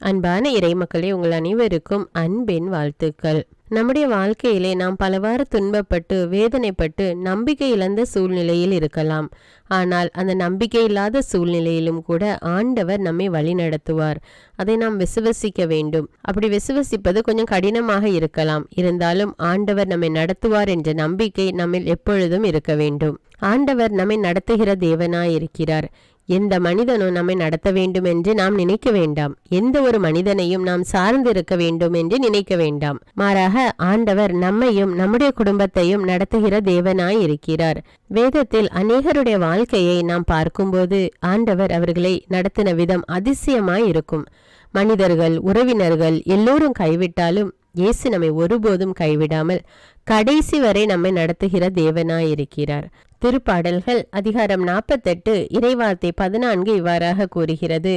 அன்பான இறைமக்களே உங்கள் அனைவருக்கும் அன்பின் வாழ்த்துக்கள். நம்முடைய வாழ்க்கையிலே நாம் பலவாறு துன்பப்பட்டு வேதனைப்பட்டு நம்பிக்கை இழந்த சூழ்நிலையில் இருக்கலாம். ஆனால் அந்த நம்பிக்கை இல்லாத சூழ்நிலையிலும் கூட ஆண்டவர் நம்மை வழி நடத்துவார். அதை நாம் விசுவசிக்க வேண்டும். அப்படி விசுவசிப்பது கொஞ்சம் கடினமாக இருக்கலாம். இருந்தாலும் ஆண்டவர் நம்மை நடத்துவார் என்ற நம்பிக்கை நம்மில் எப்பொழுதும் இருக்க வேண்டும். ஆண்டவர் நம்மை நடத்துகிற தேவனாய் இருக்கிறார் எந்த மனிதனும் நம்மை நடத்த வேண்டும் என்று நாம் நினைக்க வேண்டாம். எந்த ஒரு மனிதனையும் நாம் சார்ந்திருக்க வேண்டும் என்று நினைக்க வேண்டாம். மாறாக ஆண்டவர் நம்மையும் நம்முடைய குடும்பத்தையும் நடத்துகிற தேவனாய் இருக்கிறார். வேதத்தில் அநேகருடைய வாழ்க்கையை நாம் பார்க்கும்போது ஆண்டவர் அவர்களை நடத்தின விதம் அதிசயமாய் இருக்கும் மனிதர்கள் உறவினர்கள் எல்லோரும் கைவிட்டாலும் இயேசு நம்மை ஒருபோதும் கைவிடாமல் கடைசி வரை நம்மை நடத்துகிற தேவனாயிருக்கிறார். திருப்பாடல்கள் அதிகாரம் நாற்பத்தெட்டு இறைவார்த்தை பதினான்கு இவ்வாறாக கூறுகிறது.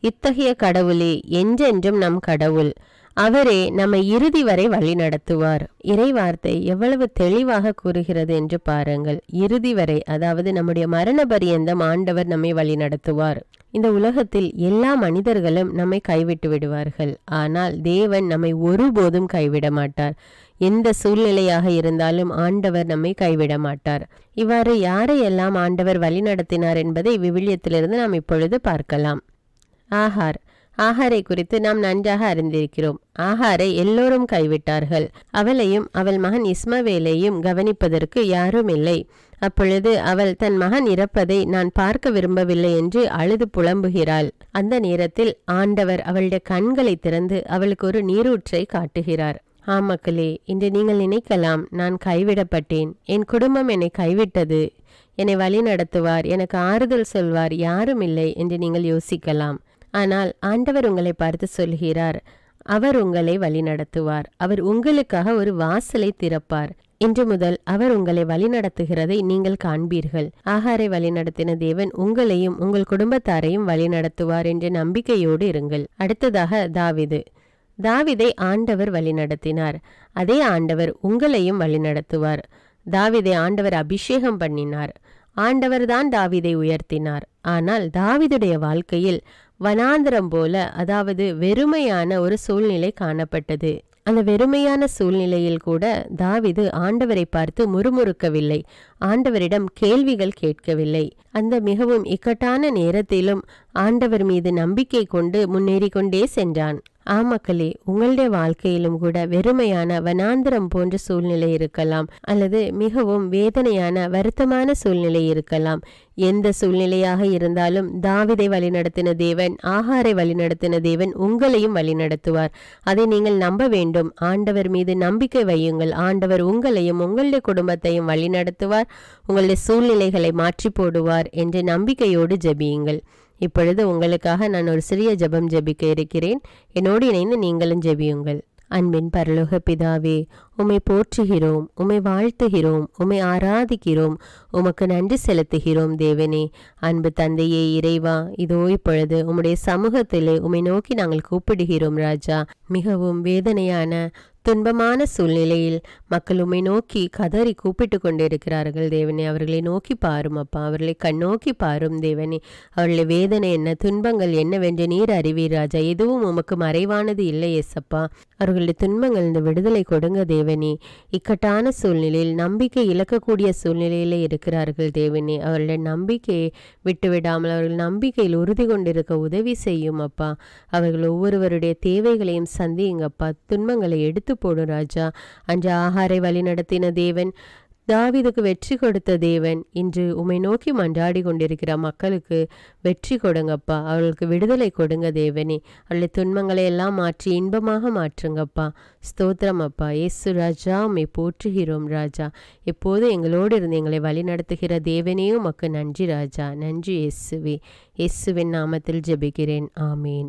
இத்தகைய கடவுளே என்றென்றும் நம் கடவுள் அவரே நம்மை இறுதி வரை வழி நடத்துவார். இறைவார்த்தை எவ்வளவு தெளிவாக கூறுகிறது என்று பாருங்கள். இறுதி வரை அதாவது நம்முடைய மரண பரியந்தம் ஆண்டவர் நம்மை வழி நடத்துவார். இந்த உலகத்தில் எல்லா மனிதர்களும் நம்மை கைவிட்டு விடுவார்கள். ஆனால் தேவன் நம்மை ஒருபோதும் கைவிட மாட்டார். எந்த சூழ்நிலையாக இருந்தாலும் ஆண்டவர் நம்மை கைவிட மாட்டார். இவ்வாறு யாரையெல்லாம் ஆண்டவர் வழிநடத்தினார் என்பதை விவிலியத்திலிருந்து நாம் இப்பொழுது பார்க்கலாம். ஆஹார் ஆஹாரை குறித்து நாம் நன்றாக அறிந்திருக்கிறோம். ஆஹாரை எல்லோரும் கைவிட்டார்கள். அவளையும் அவள் மகன் இஸ்மவேலையும் கவனிப்பதற்கு யாரும் இல்லை அப்பொழுது அவள் தன் மகன் இறப்பதை நான் பார்க்க விரும்பவில்லை என்று அழுது புலம்புகிறாள். அந்த நேரத்தில் ஆண்டவர் அவளுடைய கண்களை திறந்து அவளுக்கு ஒரு நீரூற்றை காட்டுகிறார். ஆமக்களே இன்று நீங்கள் நினைக்கலாம் நான் கைவிடப்பட்டேன். என் குடும்பம் என்னை கைவிட்டது. என்னை வழி நடத்துவார் எனக்கு ஆறுதல் சொல்வார் யாரும் இல்லை என்று நீங்கள் யோசிக்கலாம். ஆனால் ஆண்டவர் உங்களை பார்த்து சொல்கிறார் அவர் உங்களை வழிநடத்துவார். அவர் உங்களுக்காக ஒரு வாசலை திறப்பார். இன்று முதல் அவர் உங்களை வழிநடத்துகிறதை நீங்கள் காண்பீர்கள். ஆகாரை வழிநடத்தின தேவன் உங்களையும் உங்கள் குடும்பத்தாரையும் வழிநடத்துவார் என்ற நம்பிக்கையோடு இருங்கள். அடுத்ததாக தாவிது. தாவிதை ஆண்டவர் வழிநடத்தினார். அதே ஆண்டவர் உங்களையும் வழிநடத்துவார். தாவிதை ஆண்டவர் அபிஷேகம் பண்ணினார். ஆண்டவர்தான் தாவிதை உயர்த்தினார். ஆனால் தாவிதுடைய வாழ்க்கையில் வனாந்திரம் போல அதாவது வெறுமையான ஒரு சூழ்நிலை காணப்பட்டது. அந்த வெறுமையான சூழ்நிலையில் கூட தாவிது ஆண்டவரை பார்த்து முறுமுறுக்கவில்லை. ஆண்டவரிடம் கேள்விகள் கேட்கவில்லை. அந்த மிகவும் இக்கட்டான நேரத்திலும் ஆண்டவர் மீது நம்பிக்கை கொண்டு முன்னேறி கொண்டே சென்றான். ஆமக்களே உங்களுடைய வாழ்க்கையிலும் கூட வெறுமையான வனாந்திரம் போன்ற சூழ்நிலை இருக்கலாம் அல்லது மிகவும் வேதனையான வருத்தமான சூழ்நிலை இருக்கலாம். எந்த சூழ்நிலையாக இருந்தாலும் தாவிதை வழிநடத்தின தேவன் ஆகாரை வழிநடத்தின தேவன் உங்களையும் வழிநடத்துவார். அதை நீங்கள் நம்ப வேண்டும். ஆண்டவர் மீது நம்பிக்கை வையுங்கள். ஆண்டவர் உங்களையும் உங்களுடைய குடும்பத்தையும் வழிநடத்துவார். உங்களுடைய சூழ்நிலைகளை மாற்றி போடுவார் என்ற நம்பிக்கையோடு ஜெபியுங்கள். இப்பொழுது உங்களுக்காக நான் ஒரு சிறிய ஜெபம் ஜெபிக்க இருக்கிறேன். என்னோடு இணைந்து நீங்களும் ஜெபியுங்கள். அன்பின் பரலோக பிதாவே உம்மை போற்றுகிறோம் உம்மை வாழ்த்துகிறோம் உமை ஆராதிக்கிறோம் உமக்கு நன்றி செலுத்துகிறோம் தேவனே. அன்பு தந்தையே இறைவா இதோ இப்பொழுது உம்முடைய சமூகத்திலே உம்மை நோக்கி நாங்கள் கூப்பிடுகிறோம் ராஜா. மிகவும் வேதனையான துன்பமான சூழ்நிலையில் மக்கள் உம்மை நோக்கி கதறி கூப்பிட்டு கொண்டிருக்கிறார்கள். தேவனே அவர்களை நோக்கி பாரும் அப்பா. அவர்களை கண்ணோக்கி பாரும் தேவனே. அவர்களுடைய வேதனை என்ன? துன்பங்கள் என்னவென்று நீர் அறிவீர் ராஜா. எதுவும் உமக்கு மறைவானது இல்லை எஸ்அப்பா அவர்களுடைய துன்பங்கள் இந்த விடுதலை கொடுங்க தேவனே. இக்கட்டான சூழ்நிலையில் நம்பிக்கை இழக்கக்கூடிய சூழ்நிலையிலே இருக்கிறார்கள் தேவனே. அவர்களுடைய நம்பிக்கையை விட்டுவிடாமல் அவர்கள் நம்பிக்கையில் உறுதி கொண்டிருக்க உதவி செய்யும் அப்பா. அவர்கள் ஒவ்வொருவருடைய தேவைகளையும் சந்தியுங்கப்பா. துன்பங்களை எடுத்து போடும் ராஜா. அன்று ஆகாரை வழி நடத்தின தேவன் தாவிதுக்கு வெற்றி கொடுத்த தேவன் இன்று உம்மை நோக்கி மன்றாடி கொண்டிருக்கிற மக்களுக்கு வெற்றி கொடுங்கப்பா. அவர்களுக்கு விடுதலை கொடுங்க தேவனே. அவளுடைய துன்பங்களை எல்லாம் மாற்றி இன்பமாக மாற்றுங்கப்பா. ஸ்தோத்திரம் அப்பா. ஏசு ராஜா உம்மை போற்றுகிறோம் ராஜா. எப்போது எங்களோடு இருந்து எங்களை வழி நடத்துகிற தேவனையும் உமக்கு நன்றி ராஜா. நன்றி இயேசுவே. இயேசுவின் நாமத்தில் ஜெபிக்கிறேன். ஆமீன்.